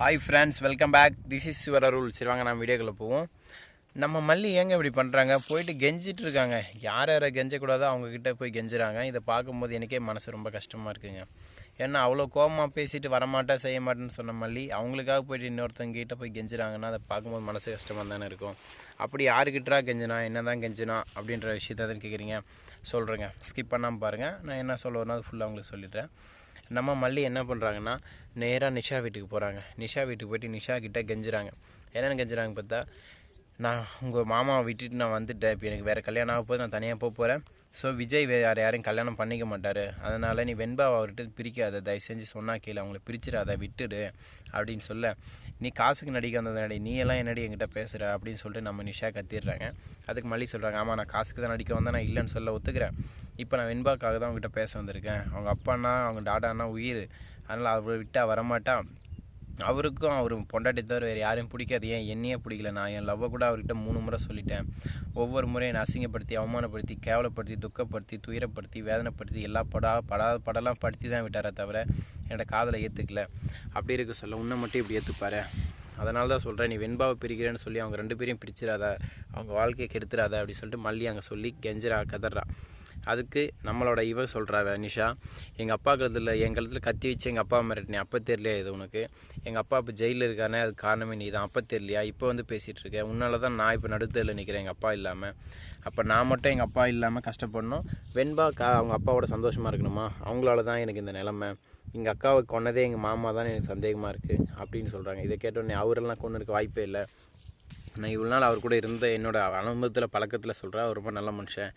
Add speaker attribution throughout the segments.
Speaker 1: Hi friends welcome back this is your Arul சரி வாங்க நான் வீடியோக்குள்ளே போவோம். நம்ம மல்லி ஏங்க இப்படி பண்ணுறாங்க போயிட்டு கெஞ்சிட்டு இருக்காங்க. யார் யாரை கெஞ்சக்கூடாதோ அவங்கக்கிட்ட போய் கெஞ்சுறாங்க. இதை பார்க்கும்போது எனக்கே மனசு ரொம்ப கஷ்டமாக இருக்குங்க. ஏன்னா அவ்வளோ கோபமாக பேசிட்டு வரமாட்டேன் செய்ய மாட்டேன்னு சொன்ன மல்லி அவங்களுக்காக போயிட்டு இன்னொருத்தவங்க கிட்டே போய் கெஞ்சுறாங்கன்னா அதை பார்க்கும்போது மனசு கஷ்டமாக தானே இருக்கும். அப்படி யாருக்கிட்டா கெஞ்சினா என்ன தான் கெஞ்சினா அப்படின்ற விஷயத்த கேட்குறீங்க. சொல்கிறேங்க ஸ்கிப் பண்ணாமல் பாருங்கள் நான் என்ன சொல்ல வரணும் அது ஃபுல்லாக உங்களுக்கு சொல்லிடுறேன். நம்ம மல்லி என்ன பண்ணுறாங்கன்னா நேராக நிஷா வீட்டுக்கு போகிறாங்க நிஷா வீட்டுக்கு போயிட்டு நிஷா கிட்டே கெஞ்சுறாங்க. என்னென்னு கெஞ்சுறாங்க பார்த்தா நான் உங்கள் மாமாவை விட்டுட்டு நான் வந்துட்டேன். இப்போ எனக்கு வேறு கல்யாணம் ஆக போது நான் தனியாக போக போகிறேன் ஸோ விஜய் வேறு யார் யாரையும் கல்யாணம் பண்ணிக்க மாட்டார். அதனால் நீ வெண்பாவை அவர்கிட்ட பிரிக்காத. தயவு செஞ்சு சொன்னால் கீழே அவங்கள பிரிச்சிடாத. விட்டுடு அப்படின்னு சொல்ல. நீ காசுக்கு நடிக்க வந்ததாடி நீ எல்லாம் என்னடி என்கிட்ட பேசுகிற அப்படின்னு சொல்லிட்டு நம்ம நிஷா கத்திடுறாங்க. அதுக்கு மல்லி சொல்கிறாங்க ஆமாம் நான் காசுக்கு தான் நடிக்க வந்தேன். நான் இல்லைன்னு சொல்ல ஒத்துக்கிறேன். இப்போ நான் வெண்பாக்காக தான் அவங்ககிட்ட பேச வந்திருக்கேன். அவங்க அப்பான்னா அவங்க டாடான்னா உயிர். அதனால் அவரை விட்டால் வரமாட்டான் அவருக்கும் அவர் பொண்டாட்டி தவிர வேறு யாரையும் பிடிக்காது. ஏன்? என்னையே பிடிக்கல. நான் என் லவ்வை கூட அவர்கிட்ட மூணு முறை சொல்லிட்டேன். ஒவ்வொரு முறையும் என்னை அசிங்கப்படுத்தி அவமானப்படுத்தி கேவலப்படுத்தி துக்கப்படுத்தி துயரப்படுத்தி வேதனைப்படுத்தி எல்லா படா படாத படலாம் படுத்தி தான் விட்டாரே தவிர என்னோடய காதலை ஏற்றுக்கல அப்படி இருக்க சொல்ல உன்னை மட்டும் இப்படி ஏற்றுப்பாரு அதனால தான் சொல்கிறேன் நீ வெண்பாவை பிரிக்கிறேன்னு சொல்லி அவங்க ரெண்டு பேரையும் பிரிச்சிடாத. அவங்க வாழ்க்கையை கெடுத்துடாத அப்படி சொல்லிட்டு மல்லி அங்கே சொல்லி கெஞ்சிரா கதறா. அதுக்கு நம்மளோட இவ சொல்கிறா நிஷா எங்கள் அப்பா கழுத்தில் என் கழுத்தில் கத்தி வச்சு எங்கள் அப்பா மிரட்டினே அப்போ தெரியலையா இது உனக்கு? எங்கள் அப்பா இப்போ ஜெயிலில் இருக்கானே அது காரணமே நீ தான் அப்போ தெரியலையா? இப்போ வந்து பேசிகிட்டு இருக்கேன் உன்னால தான் நான் இப்போ நடுத்தரில் நிற்கிறேன் எங்கள் அப்பா இல்லாமல் அப்போ நான் மட்டும் எங்கள் அப்பா இல்லாமல் கஷ்டப்படணும். வெண்பா கா அவங்க அப்பாவோட சந்தோஷமாக இருக்கணுமா? அவங்களால தான் எனக்கு இந்த நிலமை. எங்கள் அக்காவை கொன்னதே எங்கள் மாமா தான் எனக்கு சந்தேகமாக இருக்குது அப்படின்னு சொல்கிறாங்க இதை கேட்டோடனே அவரெல்லாம் கொண்டு இருக்க வாய்ப்பே இல்லை. நான் இவ்வளோ நாள் அவர் கூட இருந்த என்னோடய அனுபவத்தில் பழக்கத்தில் சொல்கிறேன் அவர் ரொம்ப நல்ல மனுஷன்.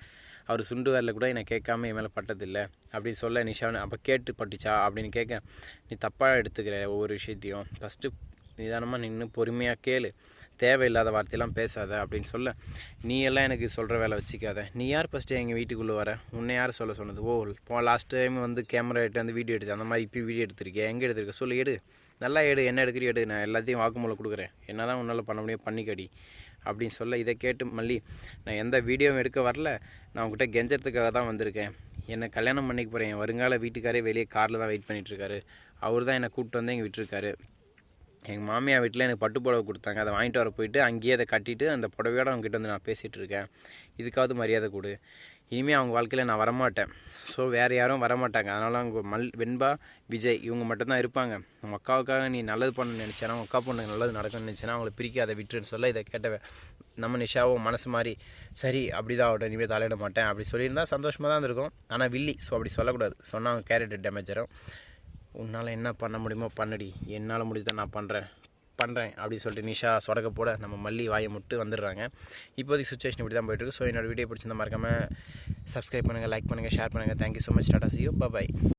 Speaker 1: அவர் சுண்டு வரல கூட என்னை கேட்காம என் மேலே பட்டதில்லை. அப்படின்னு சொல்ல நிஷான்னு அப்போ கேட்டு பட்டுச்சா? அப்படின்னு கேட்க நீ தப்பாக எடுத்துக்கிற ஒவ்வொரு விஷயத்தையும். ஃபஸ்ட்டு நிதானமாக நின்று பொறுமையாக கேளு. தேவையில்லாத வார்த்தையெல்லாம் பேசாத அப்படின்னு சொல்ல நீ எல்லாம் எனக்கு சொல்கிற வேலை வச்சுக்காத. நீ யார் ஃபஸ்ட்டு எங்கள் வீட்டுக்குள்ளே வர? உன்னை யார் சொல்ல சொன்னது? ஓ போ லாஸ்ட் டைம் வந்து கேமரா எடுத்து வந்து வீடியோ எடுத்து அந்த மாதிரி இப்போ வீடியோ எடுத்திருக்கேன் எங்கே எடுத்திருக்க? சொல்லு எடு. நல்லா எடு. என்ன எடுக்கிறீ எடு. நான் எல்லாத்தையும் வாக்குமூலம் கொடுக்குறேன். என்ன தான் உன்னால் பண்ண முடியும் பண்ணிக்கடி. அப்படின்னு சொல்ல இதை கேட்டு மல்லி நான் எந்த வீடியோவும் எடுக்க வரல. நான் உங்ககிட்ட கெஞ்சத்துக்காக தான் வந்திருக்கேன். என்னை கல்யாணம் பண்ணிக்க போகிறேன் வருங்கால வீட்டுக்காரே வெளியே காரில் தான் வெயிட் பண்ணிகிட்ருக்காரு அவர் தான் என்னை கூப்பிட்டு வந்து எங்கள் விட்டுருக்காரு. எங்கள் மாமியார் வீட்டில் எனக்கு பட்டு புடவை கொடுத்தாங்க. அதை வாங்கிட்டு வர போயிட்டு அங்கேயே அதை கட்டிட்டு அந்த புடவையோட அவங்ககிட்ட வந்து நான் பேசிகிட்டு இருக்கேன். இதுக்காவது மரியாதை கொடு. இனிமேல் அவங்க வாழ்க்கையில் நான் வரமாட்டேன். ஸோ வேறு யாரும் வரமாட்டாங்க. அதனால் அவங்க மல் வெண்பா விஜய் இவங்க மட்டும்தான் இருப்பாங்க. உங்கள் அக்காவுக்காக நீ நல்லது பண்ணணும்னு நினச்சேன்னா உங்கள் அக்கா பொண்ணுக்கு நல்லது நடக்கணும்னு நினச்சேன்னா அவங்கள பிரிக்காத விட்டுருன்னு சொல்ல இதை கேட்டவன் நம்ம நிஷாவும் மனசு மாதிரி சரி அப்படி தான் ஆகட்டும். இனிமேல் தலையிட மாட்டேன். அப்படி சொல்லியிருந்தா சந்தோஷமாக தான் இருக்கும் ஆனால் வில்லி ஸோ அப்படி சொல்லக்கூடாது. சொன்னால் அவங்க கேரக்டர் டேமேஜரும் உன்னால் என்ன பண்ண முடியுமோ பண்ணடி. என்னால் முடிஞ்சதை நான் பண்ணுறேன் பண்ணுறேன் அப்படின்னு சொல்லிட்டு நிஷா சொடக்க போட நம்ம மல்லி வாயை முட்டு வந்துடுறாங்க. இப்போதைக்கு சுச்சுவேஷன் இப்படி தான் போயிட்டுருக்கு ஸோ என்னோடய வீடியோ பிடிச்சிருந்தா மறக்காமல் சப்ஸ்கிரைப் பண்ணுங்கள் லைக் பண்ணுங்கள் ஷேர் பண்ணுங்கள் thank you so much tata see you bye